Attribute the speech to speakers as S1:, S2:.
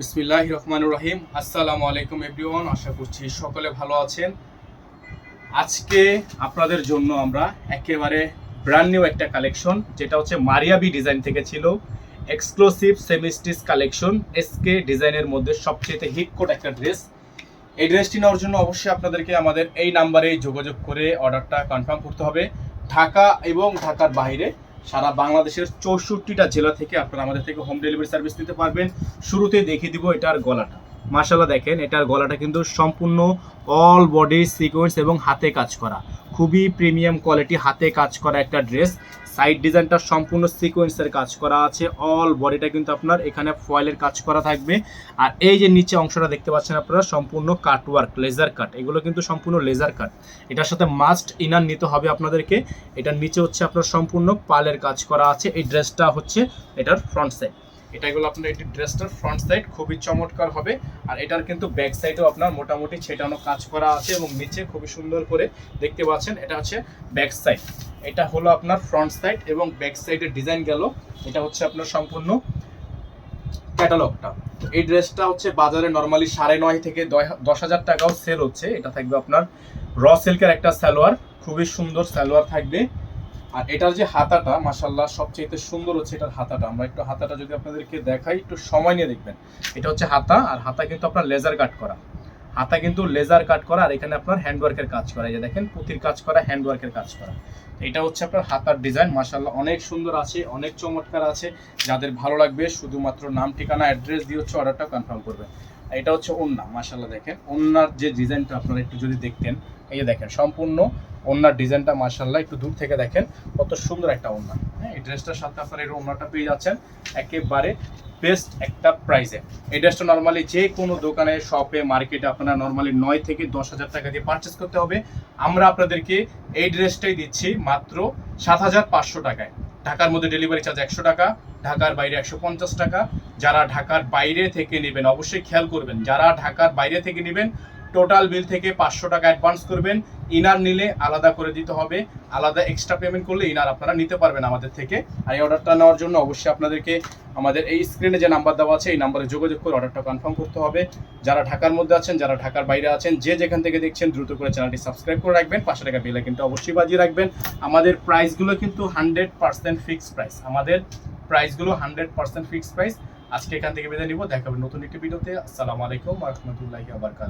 S1: বিসমিল্লাহ রহমানুর রহিম আসসালামু আলাইকুম এভরিওয়ান, আশা করছি সকলে ভালো আছেন। আজকে আপনাদের জন্য আমরা একেবারে ব্র্যান্ড নিউ একটা কালেকশন যেটা হচ্ছে মারিয়াবি ডিজাইন থেকে ছিল। এক্সক্লুসিভ সেমিস্টিস কালেকশন এসকে ডিজাইনের মধ্যে সবচেয়ে হিট কোড একটা ড্রেস এই ড্রেসটি নেওয়ার জন্য অবশ্যই আপনাদেরকে আমাদের এই নাম্বারে যোগাযোগ করে অর্ডারটা কনফার্ম করতে হবে। ঢাকা এবং ঢাকার বাইরে সারা বাংলাদেশের চৌষট্টিটা জেলা থেকে আপনারা আমাদের থেকে হোম ডেলিভারি সার্ভিস নিতে পারবেন। শুরুতে দেখিয়ে দিব এটার গলাটা। মাশাল্লাহ দেখেন, এটার গলাটা কিন্তু সম্পূর্ণ অল বডি সিকোয়েন্স এবং হাতে কাজ করা। খুবই প্রিমিয়াম কোয়ালিটি হাতে কাজ করা একটা ড্রেস সাইড ডিজাইনটা সম্পূর্ণ সিকোয়েন্সের কাজ করা আছে। অল বডিটা কিন্তু আপনার এখানে ফয়েলের কাজ করা থাকবে। আর এই যে নিচে অংশটা দেখতে পাচ্ছেন আপনারা, সম্পূর্ণ কাট ওয়ার্ক লেজার কাট এগুলো কিন্তু সম্পূর্ণ লেজার কাট এটার সাথে মাস্ট ইনার নিতে হবে আপনাদেরকে। এটার নিচে হচ্ছে আপনার সম্পূর্ণ পালের কাজ করা আছে। এই ড্রেসটা হচ্ছে এটার ফ্রন্ট সাইড এটা এগুলো আপনার এই ড্রেসটার ফ্রন্ট সাইড খুবই চমৎকার হবে। আর এটার কিন্তু ব্যাক সাইডেও আপনার মোটামুটি ছেটানো কাজ করা আছে এবং নিচে খুবই সুন্দর করে দেখতে পাচ্ছেন, এটা হচ্ছে ব্যাক সাইড এটা হলো আপনার ফ্রন্ট সাইড এবং ব্যাক সাইডের ডিজাইন গেল। এটা হচ্ছে আপনার সম্পূর্ণ ক্যাটালগটা এই ড্রেসটা হচ্ছে বাজারে নর্মালি সাড়ে নয় থেকে দশ হাজার টাকাও সেল হচ্ছে। এটা থাকবে আপনার র সিল্কের একটা সালোয়ার, খুবই সুন্দর সালোয়ার থাকবে। আর এটার যে হাতাটা মাসাল্লাহ সবচেয়ে সুন্দর হচ্ছে এটার হাতাটা। আমরা একটু হাতাটা যদি আপনাদেরকে দেখাই, একটু সময় নিয়ে দেখবেন। এটা হচ্ছে হাতা, আর হাতা কিন্তু আপনার লেজার কাট করা। হাতা কিন্তু লেজার কাট করা, আর এখানে আপনার হ্যান্ডওয়ার্কের কাজ করা। এই যে দেখেন, পুতির কাজ করা হ্যান্ডওয়ার্কের কাজ করা। এটা হচ্ছে আপনার হাতার ডিজাইন মাসাল্লাহ অনেক সুন্দর আছে, অনেক চমৎকার আছে। যাদের ভালো লাগবে, শুধুমাত্র নাম, ঠিকানা অ্যাড্রেস দিয়ে হচ্ছে অর্ডারটা কনফার্ম করবে আর এটা হচ্ছে ওন্না মাসাল্লাহ দেখেন। ওন্নার যে ডিজাইনটা আপনারা একটু যদি দেখতেন, এই যে দেখেন, সম্পূর্ণ ওন্নার ডিজাইনটা মাসাল্লাহ একটু দূর থেকে দেখেন কত সুন্দর একটা ওনার হ্যাঁ এই ড্রেসটার সাথে আপনারা এর ওনারটা পেয়ে যাচ্ছেন একেবারে বেস্ট একটা প্রাইসে এই ড্রেসটা নর্মালি যে কোনো দোকানে শপে মার্কেটে আপনারা নর্মালি নয় থেকে দশ হাজার টাকা দিয়ে পারচেস করতে হবে। আমরা আপনাদেরকে এই ড্রেসটাই দিচ্ছি মাত্র সাত হাজার পাঁচশো টাকায়। ঢাকার মধ্যে ডেলিভারি চার্জ একশো টাকা, ঢাকার বাইরে একশো পঞ্চাশ টাকা। যারা ঢাকার বাইরে থেকে নেবেন, অবশ্যই খেয়াল করবেন, যারা ঢাকার বাইরে থেকে নেবেন টোটাল বিল থেকে পাঁচশো টাকা অ্যাডভান্স করবেন। ইনার নিলে আলাদা করে দিতে হবে। আলাদা এক্সট্রা পেমেন্ট করলে ইনার আপনারা নিতে পারবেন আমাদের থেকে। আর এই অর্ডারটা নেওয়ার জন্য অবশ্যই আপনাদেরকে আমাদের এই স্ক্রিনে যে নাম্বার দেওয়া আছে, এই নাম্বারে যোগাযোগ করে অর্ডারটা কনফার্ম করতে হবে। যারা ঢাকার মধ্যে আছেন, যারা ঢাকার বাইরে আছেন, যে যেখান থেকে দেখছেন, দ্রুত করে চ্যানেলটি সাবস্ক্রাইব করে রাখবেন। পাঁচশো টাকা বিলে কিন্তু অবশ্যই বাজিয়ে রাখবেন। আমাদের প্রাইসগুলো কিন্তু হান্ড্রেড পার্সেন্ট ফিক্সড প্রাইস আমাদের প্রাইসগুলো হান্ড্রেড পার্সেন্ট ফিক্সড প্রাইস আজকে এখান থেকে বিদায় নিব। দেখাবেন নতুন একটি ভিডিওতে আসসালামু আলাইকুম রহমতুল্লাহি আবরকাত